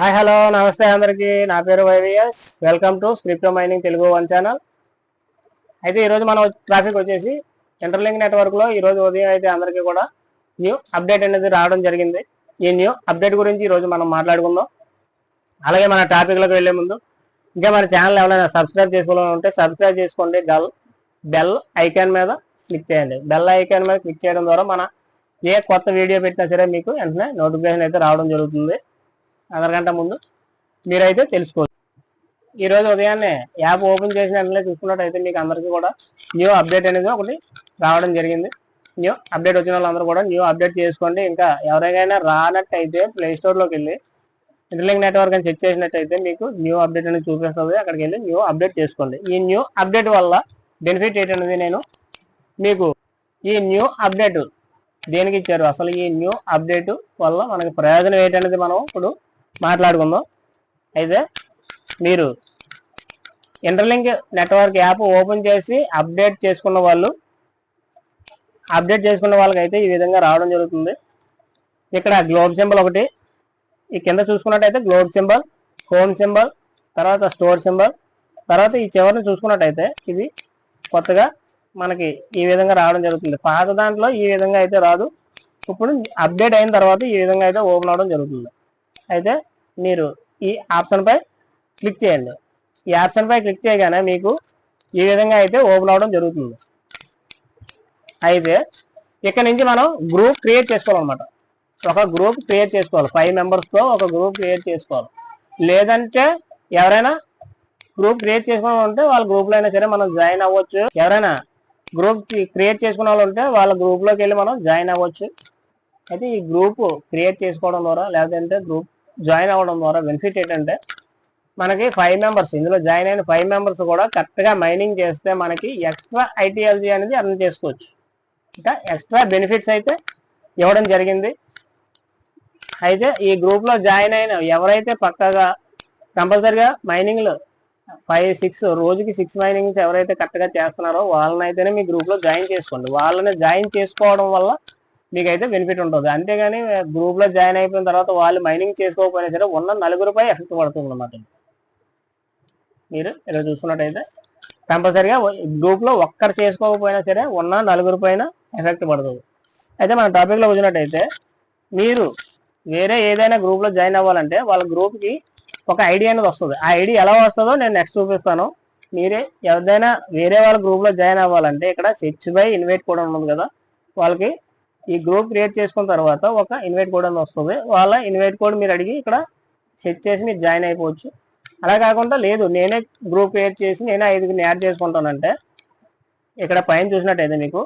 Hi hello నమస్తే అందరికి. నా పేరు YVS. Welcome to crypto mining Telugu one channel. అయితే ఈరోజు మనం ట్రాఫిక్ వచ్చేసి ఇంటర్లింక్ నెట్వర్క్లో ఈరోజు ఉదయం అయితే అందరికీ కూడా న్యూ అప్డేట్ అనేది రావడం జరిగింది. ఈ న్యూ అప్డేట్ గురించి ఈరోజు మనం మాట్లాడుకుందాం. అలాగే మన టాపిక్లోకి వెళ్ళే వెళ్ళే ముందు ఇంకా మన ఛానల్ ఎవరైనా సబ్స్క్రైబ్ చేసుకోవాలని ఉంటే సబ్స్క్రైబ్ చేసుకోండి. బెల్ బెల్ ఐకాన్ మీద క్లిక్ చేయండి. బెల్ ఐకాన్ మీద క్లిక్ చేయడం ద్వారా మన ఏ కొత్త వీడియో పెట్టినా సరే మీకు వెంటనే నోటిఫికేషన్ అయితే రావడం జరుగుతుంది. అందరికంటే ముందు మీరైతే తెలుసుకోవచ్చు ఈరోజు ఉదయాన్నే యాప్ ఓపెన్ చేసిన వెంటనే చూసుకున్నట్టయితే మీకు అందరికీ కూడా న్యూ అప్డేట్ అనేది ఒకటి రావడం జరిగింది. న్యూ అప్డేట్ వచ్చిన వాళ్ళందరూ కూడా న్యూ అప్డేట్ చేసుకోండి. ఇంకా ఎవరికైనా రానట్టయితే ప్లే వెళ్ళి ఇంటర్లింక్ నెట్వర్క్ అని చెక్ చేసినట్టయితే మీకు న్యూ అప్డేట్ అనేది చూపిస్తుంది. అక్కడికి వెళ్ళి న్యూ అప్డేట్ చేసుకోండి. ఈ న్యూ అప్డేట్ వల్ల బెనిఫిట్ ఏంటనేది నేను మీకు ఈ న్యూ అప్డేట్ దేనికి ఇచ్చారు? అసలు ఈ న్యూ అప్డేట్ వల్ల మనకి ప్రయోజనం ఏంటనేది మనం ఇప్పుడు మాట్లాడుకుందాం. అయితే మీరు ఇంటర్లింక్ నెట్వర్క్ యాప్ ఓపెన్ చేసి అప్డేట్ చేసుకున్న వాళ్ళు అప్డేట్ చేసుకున్న వాళ్ళకైతే ఈ విధంగా రావడం జరుగుతుంది. ఇక్కడ గ్లోబ్ సింబల్ ఒకటి ఈ కింద చూసుకున్నట్టయితే గ్లోబ్ సింబల్ హోమ్ సింబల్ తర్వాత స్టోర్ సింబల్ తర్వాత ఈ చివరిని చూసుకున్నట్టయితే ఇది కొత్తగా మనకి ఈ విధంగా రావడం జరుగుతుంది. పాత దాంట్లో ఈ విధంగా అయితే రాదు. ఇప్పుడు అప్డేట్ అయిన తర్వాత ఈ విధంగా అయితే ఓపెన్ అవడం జరుగుతుంది. అయితే మీరు ఈ ఆప్షన్పై క్లిక్ చేయండి. ఈ ఆప్షన్పై క్లిక్ చేయగానే మీకు ఈ విధంగా అయితే ఓపెన్ అవడం జరుగుతుంది. అయితే ఇక్కడ నుంచి మనం గ్రూప్ క్రియేట్ చేసుకోవాలన్నమాట. ఒక గ్రూప్ క్రియేట్ చేసుకోవాలి. ఫైవ్ మెంబర్స్తో ఒక గ్రూప్ క్రియేట్ చేసుకోవాలి. లేదంటే ఎవరైనా గ్రూప్ క్రియేట్ చేసుకోవాలి ఉంటే వాళ్ళ గ్రూప్లో అయినా సరే మనం జాయిన్ అవ్వచ్చు. ఎవరైనా గ్రూప్ క్రియేట్ చేసుకున్న వాళ్ళు ఉంటే వాళ్ళ గ్రూప్లోకి వెళ్ళి మనం జాయిన్ అవ్వచ్చు. అయితే ఈ గ్రూప్ క్రియేట్ చేసుకోవడం ద్వారా లేదంటే గ్రూప్ జాయిన్ అవ్వడం ద్వారా బెనిఫిట్ ఏంటంటే మనకి ఫైవ్ మెంబర్స్ ఇందులో జాయిన్ అయిన ఫైవ్ మెంబర్స్ కూడా కరెక్ట్గా మైనింగ్ చేస్తే మనకి ఎక్స్ట్రా ఐటీఎల్జీ అనేది అర్థం చేసుకోవచ్చు. ఇంకా ఎక్స్ట్రా బెనిఫిట్స్ అయితే ఇవ్వడం జరిగింది. అయితే ఈ గ్రూప్లో జాయిన్ అయిన ఎవరైతే పక్కగా కంపల్సరిగా మైనింగ్లో ఫైవ్ సిక్స్ రోజుకి సిక్స్ మైనింగ్స్ ఎవరైతే కరెక్ట్గా చేస్తున్నారో వాళ్ళని అయితేనే మీ గ్రూప్లో జాయిన్ చేసుకోండి. వాళ్ళని జాయిన్ చేసుకోవడం వల్ల మీకైతే బెనిఫిట్ ఉంటుంది. అంతేగాని గ్రూప్లో జాయిన్ అయిపోయిన తర్వాత వాళ్ళు మైనింగ్ చేసుకోకపోయినా సరే ఉన్న నలుగురిపై ఎఫెక్ట్ పడుతుంది అన్నమాట మీరు ఇలా చూసుకున్నట్టయితే కంపల్సరిగా గ్రూప్లో ఒక్కరు చేసుకోకపోయినా సరే ఉన్న నలుగురి పైన ఎఫెక్ట్ పడుతుంది అయితే మన టాపిక్లో వచ్చినట్టయితే మీరు వేరే ఏదైనా గ్రూప్లో జాయిన్ అవ్వాలంటే వాళ్ళ గ్రూప్కి ఒక ఐడి అనేది వస్తుంది. ఆ ఐడి ఎలా వస్తుందో నేను నెక్స్ట్ చూపిస్తాను. మీరే ఎవరిదైనా వేరే వాళ్ళ గ్రూప్లో జాయిన్ అవ్వాలంటే ఇక్కడ సెర్చ్ బై ఇన్వైట్ కూడా ఉన్నది కదా వాళ్ళకి ఈ గ్రూప్ క్రియేట్ చేసుకున్న తర్వాత ఒక ఇన్వైట్ కోడ్ అని వస్తుంది. వాళ్ళ ఇన్వైట్ కోడ్ మీరు అడిగి ఇక్కడ సెట్ చేసి మీరు జాయిన్ అయిపోవచ్చు. అలా కాకుండా లేదు నేనే గ్రూప్ క్రియేట్ చేసి నేనే ఐదుగురిని యాడ్ చేసుకుంటానంటే ఇక్కడ పైన చూసినట్టయితే మీకు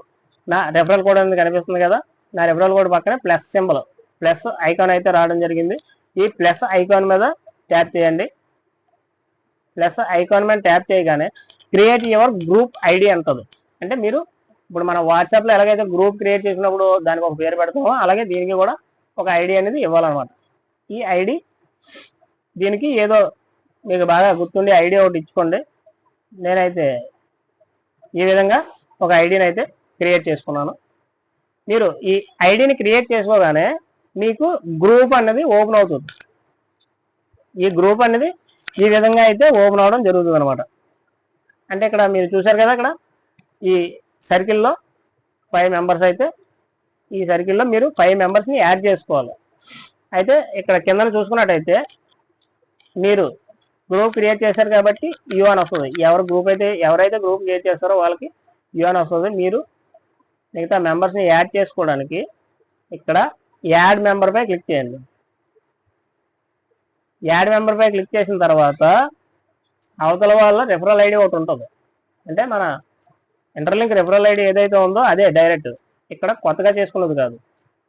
నా రెఫరల్ కోడ్ అనేది కనిపిస్తుంది కదా? నా రెఫరల్ కోడ్ పక్కనే ప్లస్ సింబల్ ప్లస్ ఐకాన్ అయితే రావడం జరిగింది. ఈ ప్లస్ ఐకాన్ మీద ట్యాప్ చేయండి. ప్లస్ ఐకాన్ మీద ట్యాప్ చేయగానే క్రియేట్ యువర్ గ్రూప్ ఐడి అంటది. అంటే మీరు ఇప్పుడు మన వాట్సాప్లో ఎలాగైతే గ్రూప్ క్రియేట్ చేసినప్పుడు దానికి ఒక పేరు పెడతామో అలాగే దీనికి కూడా ఒక ఐడి అనేది ఇవ్వాలన్నమాట. ఈ ఐడి దీనికి ఏదో మీకు బాగా గుర్తుండి ఐడి ఒకటి ఇచ్చుకోండి. నేనైతే ఈ విధంగా ఒక ఐడిని అయితే క్రియేట్ చేసుకున్నాను. మీరు ఈ ఐడిని క్రియేట్ చేసుకోగానే మీకు గ్రూప్ అనేది ఓపెన్ అవుతుంది. ఈ గ్రూప్ అనేది ఈ విధంగా అయితే ఓపెన్ అవడం జరుగుతుంది అనమాట అంటే ఇక్కడ మీరు చూసారు కదా ఇక్కడ ఈ సర్కిల్లో ఫైవ్ మెంబర్స్ అయితే ఈ సర్కిల్లో మీరు ఫైవ్ మెంబర్స్ని యాడ్ చేసుకోవాలి. అయితే ఇక్కడ కింద చూసుకున్నట్టయితే మీరు గ్రూప్ క్రియేట్ చేశారు కాబట్టి యూ అని వస్తుంది. ఎవరు గ్రూప్ అయితే ఎవరైతే గ్రూప్ క్రియేట్ చేస్తారో వాళ్ళకి యూ అని వస్తుంది. మీరు మిగతా మెంబర్స్ని యాడ్ చేసుకోవడానికి ఇక్కడ యాడ్ మెంబర్ పై క్లిక్ చేయండి. యాడ్ మెంబర్ పై క్లిక్ చేసిన తర్వాత అవతల వాళ్ళ రెఫరల్ ఐడి ఒకటి ఉంటుంది. అంటే మన ఇంటర్లింక్ రెఫరల్ ఐడి ఏదైతే ఉందో అదే డైరెక్ట్ ఇక్కడ కొత్తగా చేసుకున్నది కాదు.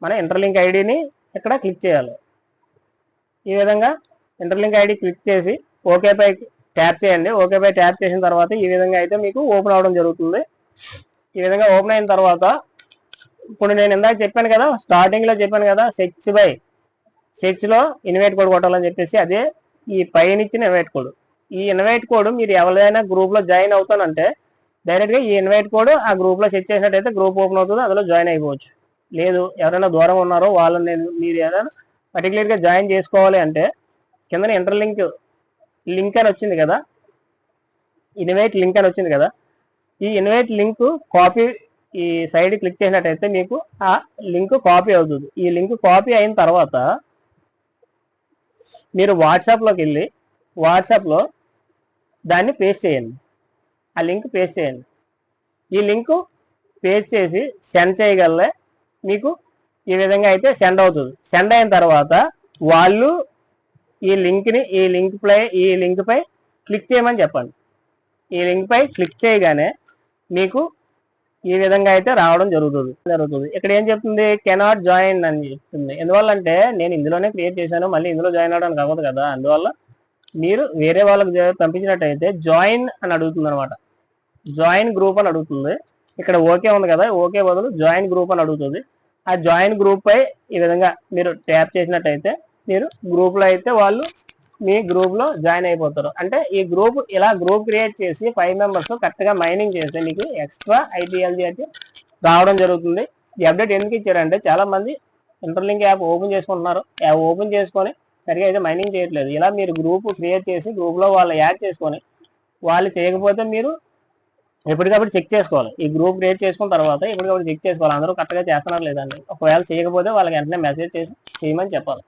మన ఇంటర్లింక్ ఐడిని ఇక్కడ క్లిక్ చేయాలి. ఈ విధంగా ఇంటర్లింక్ ఐడి క్లిక్ చేసి ఓకే పై ట్యాప్ చేయండి. ఓకేపై ట్యాప్ చేసిన తర్వాత ఈ విధంగా అయితే మీకు ఓపెన్ అవడం జరుగుతుంది. ఈ విధంగా ఓపెన్ అయిన తర్వాత ఇప్పుడు నేను ఇందాక చెప్పాను కదా స్టార్టింగ్లో చెప్పాను కదా సెర్చ్ బై సెర్చ్లో ఇన్వైట్ కోడ్ కొట్టాలని చెప్పేసి అదే ఈ పైన ఇచ్చిన ఇన్వైట్ కోడ్ ఈ ఇన్వైట్ కోడ్ మీరు ఎవరైనా గ్రూప్లో జాయిన్ అవుతానంటే డైరెక్ట్గా ఈ ఇన్వైట్ కోడ్ ఆ గ్రూప్లో సెట్ చేసినట్టయితే గ్రూప్ ఓపెన్ అవుతుంది అందులో జాయిన్ అయిపోవచ్చు. లేదు ఎవరైనా దూరం ఉన్నారో వాళ్ళని నేను మీరు ఏదైనా పర్టికులర్గా జాయిన్ చేసుకోవాలి అంటే కింద ఇంటర్లింక్ లింక్ అని వచ్చింది కదా? ఇన్వైట్ లింక్ అని వచ్చింది కదా? ఈ ఇన్వైట్ లింక్ కాపీ ఈ సైడ్ క్లిక్ చేసినట్టయితే మీకు ఆ లింక్ కాపీ అవుతుంది. ఈ లింక్ కాపీ అయిన తర్వాత మీరు వాట్సాప్లోకి వెళ్ళి వాట్సాప్లో దాన్ని పేస్ట్ చేయండి. ఆ లింక్ పేస్ట్ చేయండి. ఈ లింక్ పేస్ట్ చేసి సెండ్ చేయగలే మీకు ఈ విధంగా అయితే సెండ్ అవుతుంది. సెండ్ అయిన తర్వాత వాళ్ళు ఈ లింక్ని ఈ లింక్ ప్లే ఈ లింక్పై క్లిక్ చేయమని చెప్పండి. ఈ లింక్పై క్లిక్ చేయగానే మీకు ఈ విధంగా అయితే రావడం జరుగుతుంది. జరుగుతుంది. ఇక్కడ ఏం చెప్తుంది? కెనాట్ జాయిన్ అని చెప్తుంది. ఎందువల్ల అంటే నేను ఇందులోనే క్రియేట్ చేశాను. మళ్ళీ ఇందులో జాయిన్ అవడానికి అవ్వదు కదా. అందువల్ల మీరు వేరే వాళ్ళకి పంపించినట్టయితే జాయిన్ అని అడుగుతుంది అనమాట జాయిన్ గ్రూప్ అని అడుగుతుంది. ఇక్కడ ఓకే ఉంది కదా ఓకే బదులు జాయిన్ గ్రూప్ అని అడుగుతుంది. ఆ జాయిన్ గ్రూప్ పై ఈ విధంగా మీరు ట్యాప్ చేసినట్టయితే మీరు గ్రూప్లో అయితే వాళ్ళు మీ గ్రూప్లో జాయిన్ అయిపోతారు. అంటే ఈ గ్రూప్ ఇలా గ్రూప్ క్రియేట్ చేసి ఫైవ్ మెంబర్స్ కరెక్ట్గా మైనింగ్ చేస్తే మీకు ఎక్స్ట్రా ఐటీఎల్జీ అయితే రావడం జరుగుతుంది. ఈ అప్డేట్ ఎందుకు ఇచ్చారంటే చాలా మంది ఇంటర్లింక్ యాప్ ఓపెన్ చేసుకుంటున్నారు. యాప్ ఓపెన్ చేసుకొని సరిగా అయితే మైనింగ్ చేయట్లేదు. ఇలా మీరు గ్రూప్ క్రియేట్ చేసి గ్రూప్లో వాళ్ళు యాడ్ చేసుకొని వాళ్ళు చేయకపోతే మీరు ఎప్పటికప్పుడు చెక్ చేసుకోవాలి. ఈ గ్రూప్ క్రియేట్ చేసుకున్న తర్వాత ఎప్పటికప్పుడు చెక్ చేసుకోవాలి. అందరూ కరెక్ట్గా చేస్తున్నారు లేదండి ఒకవేళ చేయకపోతే వాళ్ళకి వెంటనే మెసేజ్ చేసి చేయమని చెప్పాలి.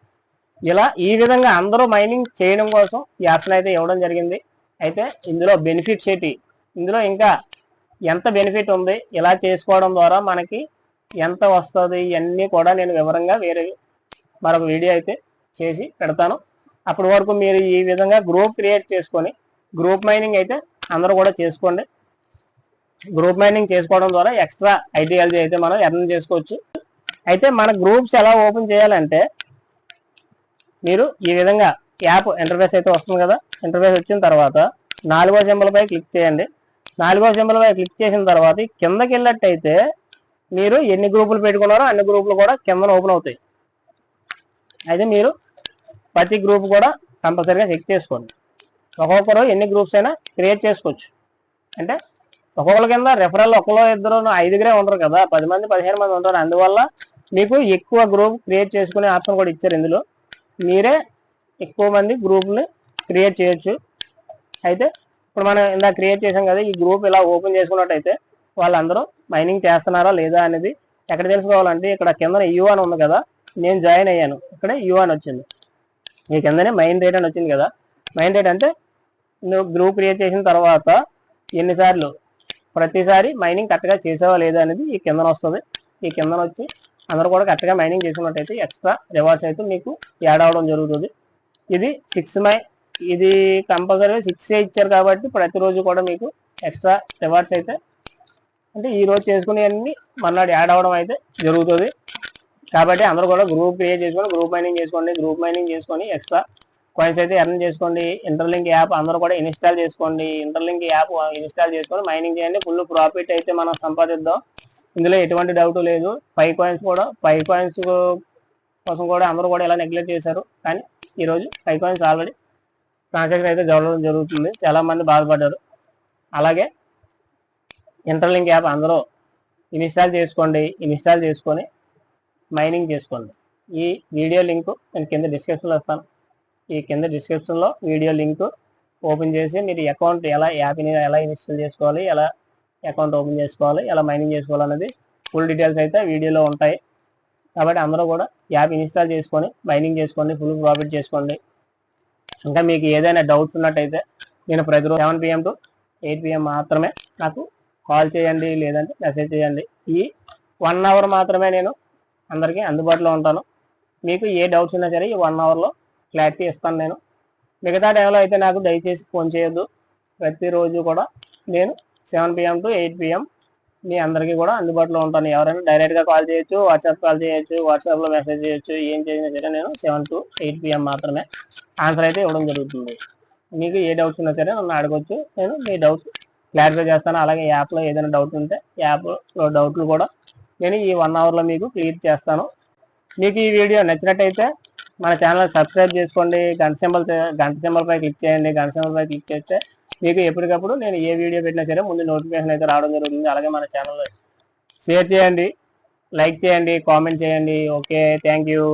ఇలా ఈ విధంగా అందరూ మైనింగ్ చేయడం కోసం ఈ ఆప్షన్ అయితే ఇవ్వడం జరిగింది. అయితే ఇందులో బెనిఫిట్స్ ఏంటి? ఇందులో ఇంకా ఎంత బెనిఫిట్ ఉంది? ఇలా చేసుకోవడం ద్వారా మనకి ఎంత వస్తుంది? ఇవన్నీ కూడా నేను వివరంగా వేరే మరొక వీడియో అయితే చేసి పెడతాను. అప్పటి వరకు మీరు ఈ విధంగా గ్రూప్ క్రియేట్ చేసుకొని గ్రూప్ మైనింగ్ అయితే అందరూ కూడా చేసుకోండి. గ్రూప్ మైనింగ్ చేసుకోవడం ద్వారా ఎక్స్ట్రా ఐడియాలజీ అయితే మనం ఎర్న్ చేసుకోవచ్చు. అయితే మన గ్రూప్స్ ఎలా ఓపెన్ చేయాలంటే మీరు ఈ విధంగా యాప్ ఇంటర్ఫేస్ అయితే వస్తుంది కదా? ఇంటర్ఫేస్ వచ్చిన తర్వాత నాలుగో సింబల్ పై క్లిక్ చేయండి. నాలుగో సింబల్ పై క్లిక్ చేసిన తర్వాత కిందకి వెళ్ళినట్టయితే మీరు ఎన్ని గ్రూపులు పెట్టుకున్నారో అన్ని గ్రూపులు కూడా కింద ఓపెన్ అవుతాయి. అయితే మీరు ప్రతి గ్రూప్ కూడా కంపల్సరీగా చెక్ చేసుకోండి. ఒక్కొక్కరు ఎన్ని గ్రూప్స్ అయినా క్రియేట్ చేసుకోవచ్చు. అంటే ఒక్కొక్కరి కింద రెఫరల్ ఒకరు ఇద్దరు ఐదుగురే ఉండరు కదా. పది మంది పదిహేను మంది ఉంటారు. అందువల్ల మీకు ఎక్కువ గ్రూప్ క్రియేట్ చేసుకునే ఆప్షన్ కూడా ఇచ్చారు ఇందులో. మీరే ఎక్కువ మంది గ్రూప్ని క్రియేట్ చేయొచ్చు. అయితే ఇప్పుడు మనం ఇందాక క్రియేట్ చేసాం కదా ఈ గ్రూప్ ఇలా ఓపెన్ చేసుకున్నట్టయితే వాళ్ళందరూ మైనింగ్ చేస్తున్నారా లేదా అనేది ఎక్కడ తెలుసుకోవాలంటే ఇక్కడ కింద యూ అని ఉంది కదా నేను జాయిన్ అయ్యాను. ఇక్కడ యూ అని వచ్చింది. ఈ కిందనే మైన్ రేట్ అని వచ్చింది కదా. మైన్ రేట్ అంటే నువ్వు గ్రూప్ క్రియేట్ చేసిన తర్వాత ఎన్నిసార్లు ప్రతిసారి మైనింగ్ కరెక్ట్గా చేసావా లేదా అనేది ఈ కిందన వస్తుంది. ఈ కిందన వచ్చి అందరూ కూడా కరెక్ట్గా మైనింగ్ చేసినట్టయితే ఎక్స్ట్రా రివార్డ్స్ అయితే మీకు యాడ్ అవడం జరుగుతుంది. ఇది సిక్స్ మై ఇది కంపల్సరీగా సిక్స్ ఇచ్చారు కాబట్టి ప్రతిరోజు కూడా మీకు ఎక్స్ట్రా రివార్డ్స్ అయితే అంటే ఈ రోజు చేసుకునేవన్నీ మన్నాడు యాడ్ అవడం అయితే జరుగుతుంది. కాబట్టి అందరూ కూడా గ్రూప్ క్రియేట్ చేసుకొని గ్రూప్ మైనింగ్ చేసుకోండి గ్రూప్ మైనింగ్ చేసుకొని ఎక్స్ట్రా కాయిన్స్ అయితే ఎర్న్ చేసుకోండి. ఇంటర్లింక్ యాప్ అందరూ కూడా ఇన్స్టాల్ చేసుకోండి. ఇంటర్లింక్ యాప్ ఇన్స్టాల్ చేసుకొని మైనింగ్ చేయండి. ఫుల్ ప్రాఫిట్ అయితే మనం సంపాదిద్దాం. ఇందులో ఎటువంటి డౌట్ లేదు. ఫైవ్ కాయిన్స్ కూడా ఫైవ్ కాయిన్స్ కోసం కూడా అందరూ కూడా ఇలా నెగ్లెక్ట్ చేశారు. కానీ ఈరోజు ఫైవ్ కాయిన్స్ ఆల్రెడీ ట్రాన్సాక్షన్ అయితే జరగడం జరుగుతుంది. చాలా మంది బాధపడ్డారు. అలాగే ఇంటర్లింక్ యాప్ అందరూ ఇన్స్టాల్ చేసుకోండి. ఇన్స్టాల్ చేసుకొని మైనింగ్ చేసుకోండి. ఈ వీడియో లింక్ నేను కింద డిస్క్రిప్షన్లో ఇస్తాను. ఈ కింద డిస్క్రిప్షన్లో వీడియో లింక్ ఓపెన్ చేసి మీరు అకౌంట్ ఎలా యాప్ని ఎలా ఇన్స్టాల్ చేసుకోవాలి ఎలా అకౌంట్ ఓపెన్ చేసుకోవాలి ఎలా మైనింగ్ చేసుకోవాలి అనేది ఫుల్ డీటెయిల్స్ అయితే వీడియోలో ఉంటాయి. కాబట్టి అందరూ కూడా యాప్ ఇన్స్టాల్ చేసుకొని మైనింగ్ చేసుకోండి ఫుల్ ప్రాఫిట్ చేసుకోండి. ఇంకా మీకు ఏదైనా డౌట్స్ ఉన్నట్టయితే నేను ప్రతిరోజు seven PM to eight PM మాత్రమే నాకు కాల్ చేయండి లేదంటే మెసేజ్ చేయండి. ఈ వన్ అవర్ మాత్రమే నేను అందరికీ అందుబాటులో ఉంటాను. మీకు ఏ డౌట్స్ ఉన్నా సరే ఈ వన్ అవర్లో క్లారిటీ ఇస్తాను నేను. మిగతా టైంలో అయితే నాకు దయచేసి ఫోన్ చేయొద్దు. ప్రతిరోజు కూడా నేను seven PM to eight PM మీ అందరికీ కూడా అందుబాటులో ఉంటాను. ఎవరైనా డైరెక్ట్గా కాల్ చేయొచ్చు వాట్సాప్ కాల్ చేయొచ్చు వాట్సాప్లో మెసేజ్ చేయొచ్చు ఏం చేసినా సరే నేను సెవెన్ టు ఎయిట్ పిఎం మాత్రమే ఆన్సర్ అయితే ఇవ్వడం జరుగుతుంది. మీకు ఏ డౌట్స్ ఉన్నా సరే నన్ను అడగొచ్చు. నేను మీ డౌట్స్ క్లారిఫై చేస్తాను. అలాగే యాప్లో ఏదైనా డౌట్ ఉంటే యాప్లో డౌట్లు కూడా నేను ఈ వన్ అవర్లో మీకు క్లియర్ చేస్తాను. మీకు ఈ వీడియో నచ్చినట్టయితే మన ఛానల్ సబ్స్క్రైబ్ చేసుకోండి. గంట సింబల్ గంట సింబల్ పై క్లిక్ చేయండి. గంట సింబల్ పై క్లిక్ చేస్తే మీకు ఎప్పటికప్పుడు నేను ఏ వీడియో పెట్టినా సరే ముందు నోటిఫికేషన్ అయితే రావడం జరుగుతుంది. అలాగే మన ఛానల్ షేర్ చేయండి. లైక్ చేయండి. కామెంట్ చేయండి. Okay thank you